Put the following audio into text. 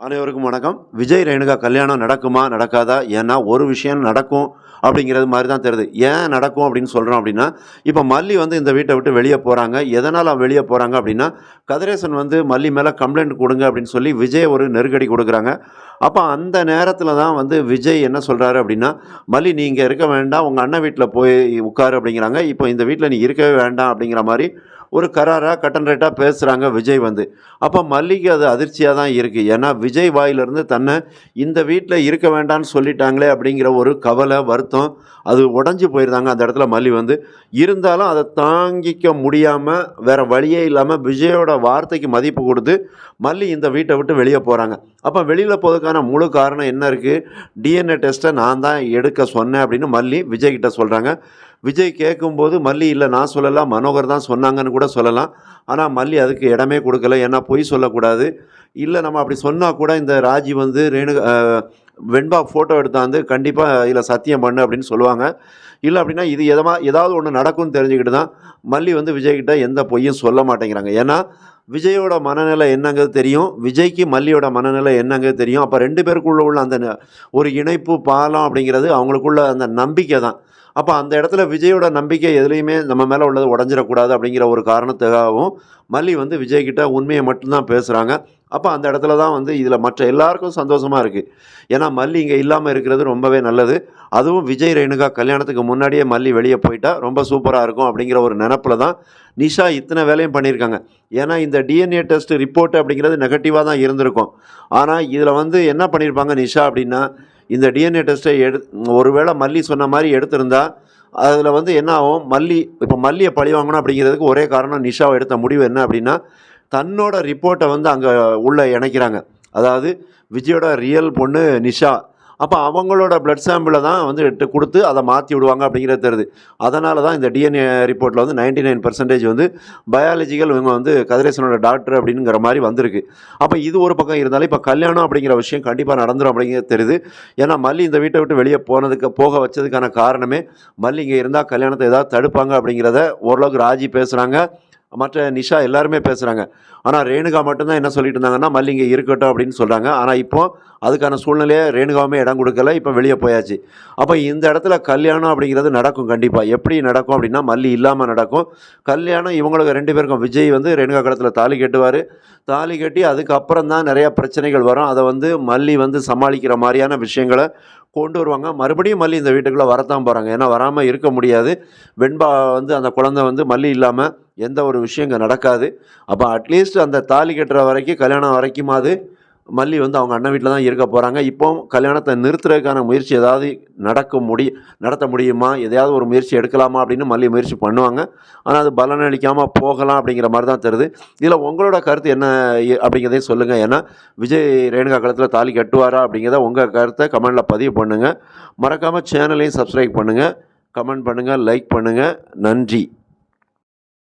அனைவருக்கும் வணக்கம். விஜய் ரேணுகா கல்யாணம் நடக்குமா நடக்காதா? ஏன்னா ஒரு விஷயம் நடக்கும் அப்படிங்கிறது மாதிரி தான் தெரியுது. ஏன் நடக்கும் அப்படின்னு சொல்கிறோம் அப்படின்னா இப்போ மல்லி வந்து இந்த வீட்டை விட்டு வெளியே போகிறாங்க எதனால் வெளியே போகிறாங்க அப்படின்னா கதிரேசன் வந்து மல்லி மேலே கம்ப்ளைண்ட் கொடுங்க அப்படின்னு சொல்லி விஜய் ஒரு நெருக்கடி கொடுக்குறாங்க. அப்போ அந்த நேரத்தில் தான் வந்து விஜய் என்ன சொல்கிறாரு அப்படின்னா மல்லி நீங்கள் இருக்க வேண்டாம். உங்கள் அண்ணன் வீட்டில் போய் உட்காரு அப்படிங்கிறாங்க. இப்போ இந்த வீட்டில் நீ இருக்கவே வேண்டாம் அப்படிங்கிற மாதிரி ஒரு கராராக கட்டன் ரைட்டாக பேசுகிறாங்க விஜய் வந்து. அப்போ மல்லிக்கு அது அதிர்ச்சியாக தான் இருக்குது ஏன்னா விஜய் வாயிலிருந்து தன்னை இந்த வீட்டில் இருக்க வேண்டாம்னு சொல்லிட்டாங்களே அப்படிங்கிற ஒரு கவலை வருத்தம் அது உடஞ்சி போயிருந்தாங்க அந்த இடத்துல மல்லி வந்து. இருந்தாலும் அதை தாங்கிக்க முடியாமல் வேறு வழியே இல்லாமல் விஜயோட வார்த்தைக்கு மதிப்பு கொடுத்து மல்லி இந்த வீட்டை விட்டு வெளியே போகிறாங்க அப்போ வெளியில் போகிறதுக்கான முழு காரணம் என்ன இருக்குது டிஎன்ஏ டெஸ்ட்டை நான் தான் எடுக்க சொன்னேன் அப்படின்னு மல்லி விஜய்கிட்ட சொல்கிறாங்க விஜய் கேட்கும்போது மல்லி இல்லை நான் சொல்லலாம். மனோகர் தான் சொன்னாங்கன்னு கூட சொல்லலாம். ஆனால் மல்லி அதுக்கு இடமே கொடுக்கல. ஏன்னா பொய் சொல்லக்கூடாது. இல்லை நம்ம அப்படி சொன்னால் கூட இந்த ராஜி வந்து ரேணு வெண்பா ஃபோட்டோ எடுத்தாந்து கண்டிப்பாக இதில் சத்தியம் பண்ணு அப்படின்னு சொல்லுவாங்க. இல்லை அப்படின்னா இது எதமா ஏதாவது ஒன்று நடக்கும்னு தெரிஞ்சுக்கிட்டு தான் மல்லி வந்து விஜய்கிட்ட எந்த பொய்யும் சொல்ல மாட்டேங்கிறாங்க. ஏன்னா விஜயோட மனநிலை என்னங்கிறது தெரியும். விஜய்க்கு மல்லியோட மனநிலை என்னங்கிறது தெரியும். அப்போ ரெண்டு பேருக்குள்ள உள்ள அந்த ஒரு இணைப்பு பாலம் அப்படிங்கிறது அவங்களுக்குள்ள அந்த நம்பிக்கை தான். அப்போ அந்த இடத்துல விஜயோட நம்பிக்கை எதுலேயுமே நம்ம மேலே உள்ளது உடஞ்சிடக்கூடாது அப்படிங்கிற ஒரு காரணத்துக்காகவும் மல்லி வந்து விஜய்கிட்ட உண்மையை மட்டும்தான் பேசுகிறாங்க அப்போ அந்த இடத்துல தான் வந்து இதில் மற்ற எல்லாருக்கும் சந்தோஷமாக இருக்குது ஏன்னா மல்லி இங்கே இல்லாமல் இருக்கிறது ரொம்பவே நல்லது. அதுவும் விஜய் ரேணுகா கல்யாணத்துக்கு முன்னாடியே மல்லி வெளியே போயிட்டா ரொம்ப சூப்பராக இருக்கும் அப்படிங்கிற ஒரு நினப்பில் தான் நிஷா இத்தனை வேலையும் பண்ணியிருக்காங்க. ஏன்னா இந்த டிஎன்ஏ டெஸ்ட் ரிப்போர்ட் அப்படிங்கிறது நெகட்டிவாக தான் இருந்திருக்கும். ஆனால் இதில் வந்து என்ன பண்ணியிருப்பாங்க நிஷா அப்படின்னா இந்த டிஎன்ஏ டெஸ்ட்டை எடு ஒருவேளை மல்லி சொன்ன மாதிரி எடுத்திருந்தா அதில் வந்து என்ன ஆகும்? மல்லி இப்போ மல்லியை பழி வாங்கணும் அப்படிங்கிறதுக்கு ஒரே காரணம் நிஷாவை எடுத்த முடிவு என்ன அப்படின்னா தன்னோட ரிப்போர்ட்டை வந்து அங்கே உள்ளே இணைக்கிறாங்க. அதாவது விஜயோட ரியல் பொண்ணு நிஷா. அப்போ அவங்களோட பிளட் சாம்பிளை தான் வந்து கொடுத்து அதை மாற்றி விடுவாங்க அப்படிங்கிறது தெரியுது. அதனால தான் இந்த டிஎன்ஏ ரிப்போர்ட்டில் வந்து 99% நைன் பர்சன்டேஜ் வந்து பயாலஜிக்கல் இவங்க வந்து கதிரேசனோட டாக்டர் அப்படிங்கிற மாதிரி வந்திருக்கு. அப்போ இது ஒரு பக்கம் இருந்தாலும் இப்போ கல்யாணம் அப்படிங்கிற விஷயம் கண்டிப்பாக நடந்துரும் அப்படிங்கிறது தெரியுது. ஏன்னா மல்லி இந்த வீட்டை விட்டு வெளியே போனதுக்கு போக வச்சதுக்கான காரணமே மல்லி இங்கே இருந்தால் கல்யாணத்தை ஏதாவது தடுப்பாங்க அப்படிங்கிறத ஓரளவுக்கு ராஜி பேசுகிறாங்க மற்ற நிஷா எல்லாருமே பேசுகிறாங்க ஆனால் ரேணுகா மட்டும்தான் என்ன சொல்லிட்டு இருந்தாங்கன்னா மல்லி இங்கே இருக்கட்டும் அப்படின்னு சொல்கிறாங்க ஆனால் இப்போ அதுக்கான சூழ்நிலையை ரேணுகாவுமே இடம் கொடுக்கல. இப்போ வெளியே போயாச்சு. அப்போ இந்த இடத்துல கல்யாணம் அப்படிங்கிறது நடக்கும் கண்டிப்பாக எப்படி நடக்கும் அப்படின்னா மல்லி இல்லாமல் நடக்கும். கல்யாணம் இவங்களுக்கு ரெண்டு பேருக்கும் விஜய் வந்து ரேணுகா கடத்தில் தாலி கட்டுவார். தாலி கட்டி அதுக்கப்புறம் தான் நிறையா பிரச்சனைகள் வரும். அதை வந்து மல்லி வந்து சமாளிக்கிற மாதிரியான விஷயங்களை கொண்டு வருவாங்க. மறுபடியும் மல்லி இந்த வீட்டுக்குள்ளே வரத்தான் போகிறாங்க ஏன்னா வராமல் இருக்க முடியாது. வெண்பா வந்து அந்த குழந்தை வந்து மல்லி இல்லாமல் எந்த ஒரு விஷயம் இங்கே நடக்காது. அப்போ அட்லீஸ்ட் அந்த தாலி கட்டுற வரைக்கும் கல்யாணம் வரைக்குமாவது மல்லி வந்து அவங்க அண்ணன் வீட்டில் தான் இருக்க போகிறாங்க இப்போ கல்யாணத்தை நிறுத்துறதுக்கான முயற்சி ஏதாவது நடக்க முடி நடத்த முடியுமா? எதையாவது ஒரு முயற்சி எடுக்கலாமா அப்படின்னு மல்லி முயற்சி பண்ணுவாங்க. ஆனால் அது பலனளிக்காமல் போகலாம் அப்படிங்கிற மாதிரி தான் தருது இதில் உங்களோட கருத்து என்ன அப்படிங்கிறதே அப்படிங்கிறதையும் சொல்லுங்கள் ஏன்னா விஜய் ரேணுகா காலத்தில் தாலி கட்டுவாரா அப்படிங்கிறத உங்கள் கருத்தை கமெண்டில் பதிவு பண்ணுங்கள் மறக்காமல் சேனலையும் சப்ஸ்கிரைப் பண்ணுங்கள் கமெண்ட் பண்ணுங்கள் லைக் பண்ணுங்கள் நன்றி.